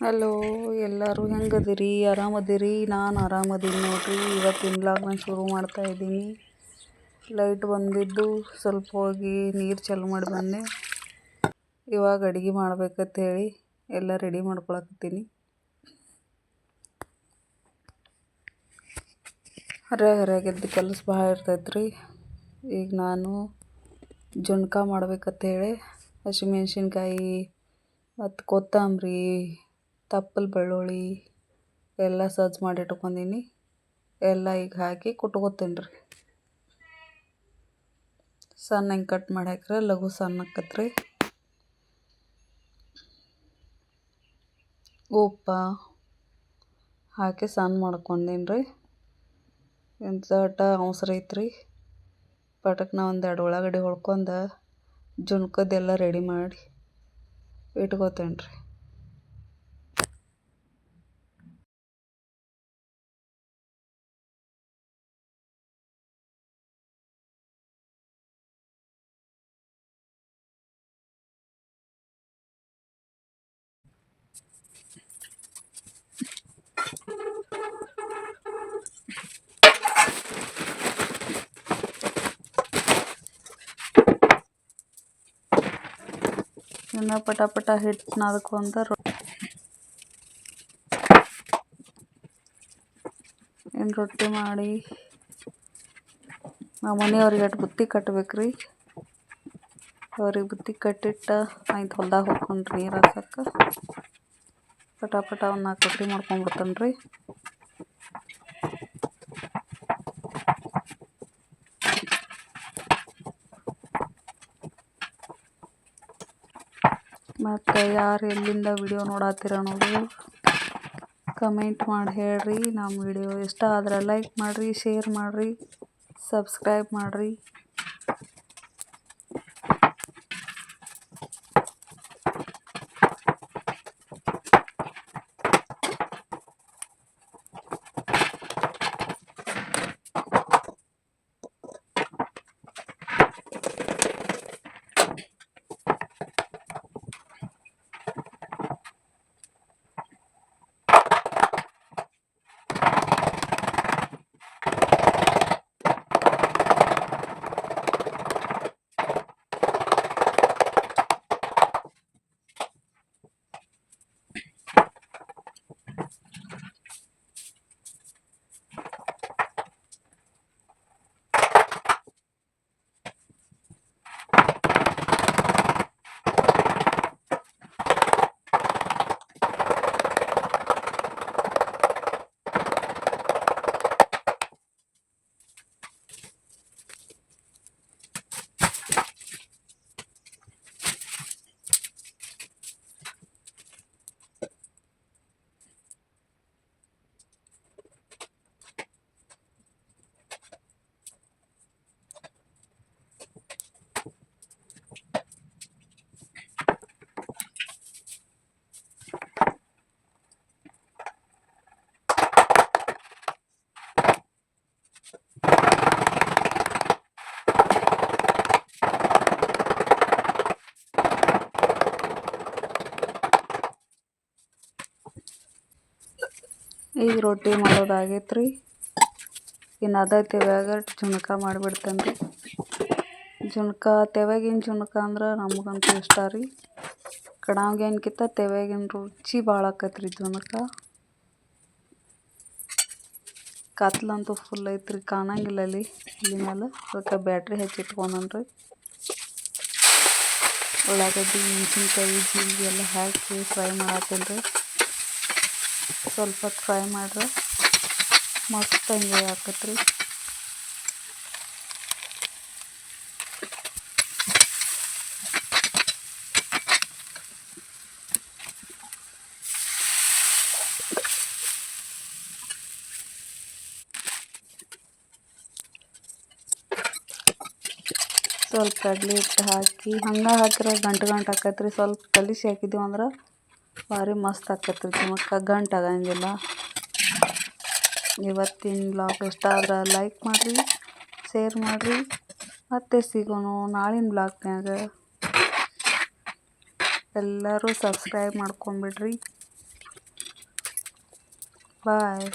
Hello, ಎಲ್ಲರೂ ಹೆಂಗದಿರಿ? ಆರಾಮದಿರಿ? ನಾನು ಆರಾಮದೀನಿ ನೋಡ್ರಿ. ಇವತ್ತಿನ ನಾನು ಶುರು ಮಾಡ್ತಾ ಇದ್ದೀನಿ. ಲೈಟ್ ಬಂದಿದ್ದು, ಸ್ವಲ್ಪ ಹೋಗಿ ನೀರು ಚಾಲು ಮಾಡಿ ಬಂದೆ. ಇವಾಗ ಅಡುಗೆ ಹೇಳಿ ಎಲ್ಲ ರೆಡಿ ಮಾಡ್ಕೊಳಕತ್ತೀನಿ. ಹರ್ಯಾಗ ಹರ್ಯಾಗೆದ್ದು ಕೆಲಸ ಭಾಳ ಇರ್ತೈತೆ ರೀ ಈಗ ನಾನು ಜುಣ್ಕ ಮಾಡ್ಬೇಕಂತ ಹೇಳಿ, ಹಸಿಮೆಣ್ಸಿನ್ಕಾಯಿ, ಮತ್ತು ಕೊತ್ತಂಬರಿ ತಪ್ಪಲು ಬೆಳ್ಳುಳ್ಳಿ ಎಲ್ಲ ಸಜ್ಜ ಮಾಡಿ ಇಟ್ಕೊಂಡೀನಿ. ಎಲ್ಲ ಈಗ ಹಾಕಿ ಕುಟ್ಕೋತೀನಿ ರೀ. ಸಣ್ಣ ಹಿಂಗೆ ಕಟ್ ಮಾಡಿ ಹಾಕ್ರೆ ಲಘು ಸಣ್ಣ ಆಕತ್ರಿ. ಉಪ್ಪ ಹಾಕಿ ಸಣ್ಣ ಮಾಡ್ಕೊಂಡೀನಿ ರೀ. ಎಂತಟ ಅವಸರ ಐತ್ರಿ ಒಂದು ಎರಡು ಉಳ್ಳಾಗಡ್ಡೆ ಹೊಳ್ಕೊಂಡು ಜುಣ್ಕದ್ದೆಲ್ಲ ರೆಡಿ ಮಾಡಿ ಇಟ್ಕೋತೇನೆ ರೀ. ಇನ್ನು ಪಟ ಪಟ ಹಿಟ್ಟು ನಾದ್ಕೊಂತ ರೊಟ್ಟಿ ಇನ್ನು ರೊಟ್ಟಿ ಮಾಡಿ. ನಮ್ಮ ಮನೆಯವ್ರಿಗೆ ಅಷ್ಟು ಬುತ್ತಿ ಕಟ್ಬೇಕ್ರಿ. ಅವ್ರಿಗೆ ಬುತ್ತಿ ಕಟ್ಟಿಟ್ಟ ಆಯ್ತು ಹೊಲ್ದಾಗ ಹೋಗ್ಕೊಂಡ್ರಿ ರಸಕ್ಕೆ. ಪಟ ಪಟ ಒಂದು ನಾಲ್ಕು ರೊಟ್ಟಿ ಮಾಡ್ಕೊಂಡ್ಬಿಡ್ತಾನೆ ರೀ ಮತ್ತು ಯಾರು ಎಲ್ಲಿಂದ ವಿಡಿಯೋ ನೋಡತ್ತೀರ ನೋಡಿ ಕಮೆಂಟ್ ಮಾಡಿ ಹೇಳ್ರಿ. ನಮ್ಮ ವಿಡಿಯೋ ಇಷ್ಟ ಆದ್ರೆ ಲೈಕ್ ಮಾಡಿರಿ ಶೇರ್ ಮಾಡಿರಿ ಸಬ್ಸ್ಕ್ರೈಬ್ ಮಾಡಿರಿ. ಈಗ ರೊಟ್ಟಿ ಮಾಡೋದಾಗೈತೆ ರೀ ಇನ್ನು ಅದ ತೆವ್ಯಾಗ ಜುಣಕ ಮಾಡಿಬಿಡ್ತೇನೆ ರೀ ಜುಣಕ, ತೆವ್ಯಾಗಿನ ಜುಣಕ ಅಂದ್ರೆ ನಮಗಂತೂ ಇಷ್ಟ ರೀ. ಕಡಾವ್ಗಿನ್ಕಿಂತ ತೆವ್ಯಾಗಿನ ರುಚಿ ಭಾಳ ಆಕೈತೆ ರೀ ಜುಣ್ಕ. ಕತ್ಲಂತೂ ಫುಲ್ ಐತ್ರಿ, ಕಾಣಂಗಿಲ್ಲ ಅಲ್ಲಿ. ಇಲ್ಲಿ ಮೇಲೆ ಅದಕ್ಕೆ ಬ್ಯಾಟ್ರಿ ಹೆಚ್ಚಿಟ್ಕೊಂಡನ್ ರೀ ಉಳ್ಳಾಗಡ್ಡಿ, ಮೆಣಸಿನ್ಕಾಯಿ, ಜೀರಿಗೆ ಎಲ್ಲ ಹಾಕಿ ಫ್ರೈ ಮಾಡತ್ತೇನೆ ರೀ ಸ್ವಲ್ಪ ಹೊತ್ತು ಫ್ರೈ ಮಾಡ್ರೆ ಮಸ್ತ್ ಹಂಗೆ ಆಕತ್ರಿ. ಸ್ವಲ್ಪ ಕಡ್ಲೆ ಹಿಟ್ಟು ಹಾಕಿ ಹಂಗೆ ಹಾಕಿದ್ರೆ ಗಂಟು ಗಂಟು ಆಕೈತ್ರಿ. ಸ್ವಲ್ಪ ಕಲಿಸಿ ಹಾಕಿದ್ದೀವಿ ಅಂದ್ರೆ ಭಾರಿ ಮಸ್ತ್ ಆಕತ್ತೆ ಜುಮ್ಕ ಗಂಟು ಆಗಂಗಿಲ್ಲ ಇವತ್ತಿನ ಬ್ಲಾಗ್ ಇಷ್ಟ ಆದ್ರೆ ಲೈಕ್ ಮಾಡಿರಿ ಶೇರ್ ಮಾಡಿರಿ. ಮತ್ತೆ ಸಿಗೋಣ ನಾಳಿನ ಬ್ಲಾಗ್ನಾಗ ಎಲ್ಲರೂ ಸಬ್ಸ್ಕ್ರೈಬ್ ಮಾಡ್ಕೊಂಬಿಡ್ರಿ. ಬಾಯ್